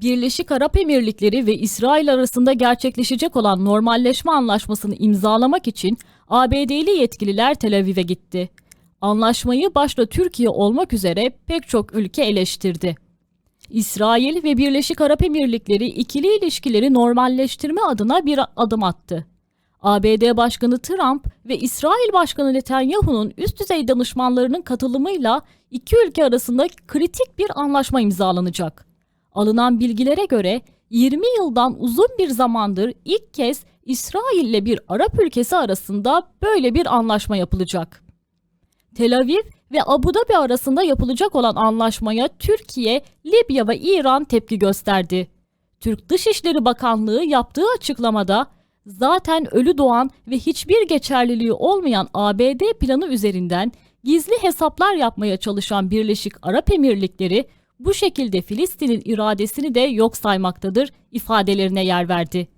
Birleşik Arap Emirlikleri ve İsrail arasında gerçekleşecek olan normalleşme anlaşmasını imzalamak için ABD'li yetkililer Tel Aviv'e gitti. Anlaşmayı başta Türkiye olmak üzere pek çok ülke eleştirdi. İsrail ve Birleşik Arap Emirlikleri ikili ilişkileri normalleştirme adına bir adım attı. ABD Başkanı Trump ve İsrail Başkanı Netanyahu'nun üst düzey danışmanlarının katılımıyla iki ülke arasında kritik bir anlaşma imzalanacak. Alınan bilgilere göre 20 yıldan uzun bir zamandır ilk kez İsrail ile bir Arap ülkesi arasında böyle bir anlaşma yapılacak. Tel Aviv ve Abu Dhabi arasında yapılacak olan anlaşmaya Türkiye, Libya ve İran tepki gösterdi. Türk Dışişleri Bakanlığı yaptığı açıklamada zaten ölü doğan ve hiçbir geçerliliği olmayan ABD planı üzerinden gizli hesaplar yapmaya çalışan Birleşik Arap Emirlikleri bu şekilde Filistin'in iradesini de yok saymaktadır ifadelerine yer verdi.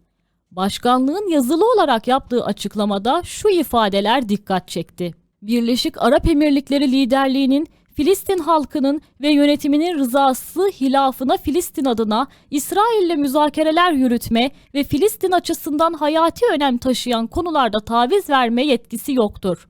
Başkanlığın yazılı olarak yaptığı açıklamada şu ifadeler dikkat çekti. Birleşik Arap Emirlikleri liderliğinin Filistin halkının ve yönetiminin rızası hilafına Filistin adına İsrail'le müzakereler yürütme ve Filistin açısından hayati önem taşıyan konularda taviz verme yetkisi yoktur.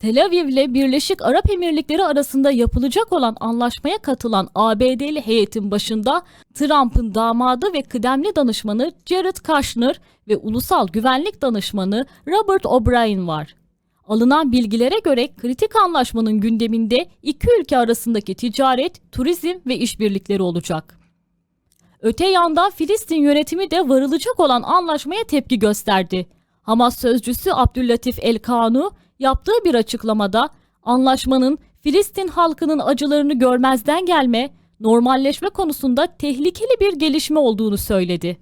Tel Aviv ile Birleşik Arap Emirlikleri arasında yapılacak olan anlaşmaya katılan ABD'li heyetin başında Trump'ın damadı ve kıdemli danışmanı Jared Kushner ve ulusal güvenlik danışmanı Robert O'Brien var. Alınan bilgilere göre kritik anlaşmanın gündeminde iki ülke arasındaki ticaret, turizm ve işbirlikleri olacak. Öte yandan Filistin yönetimi de varılacak olan anlaşmaya tepki gösterdi. Hamas sözcüsü Abdüllatif El-Kanu yaptığı bir açıklamada anlaşmanın Filistin halkının acılarını görmezden gelme, normalleşme konusunda tehlikeli bir gelişme olduğunu söyledi.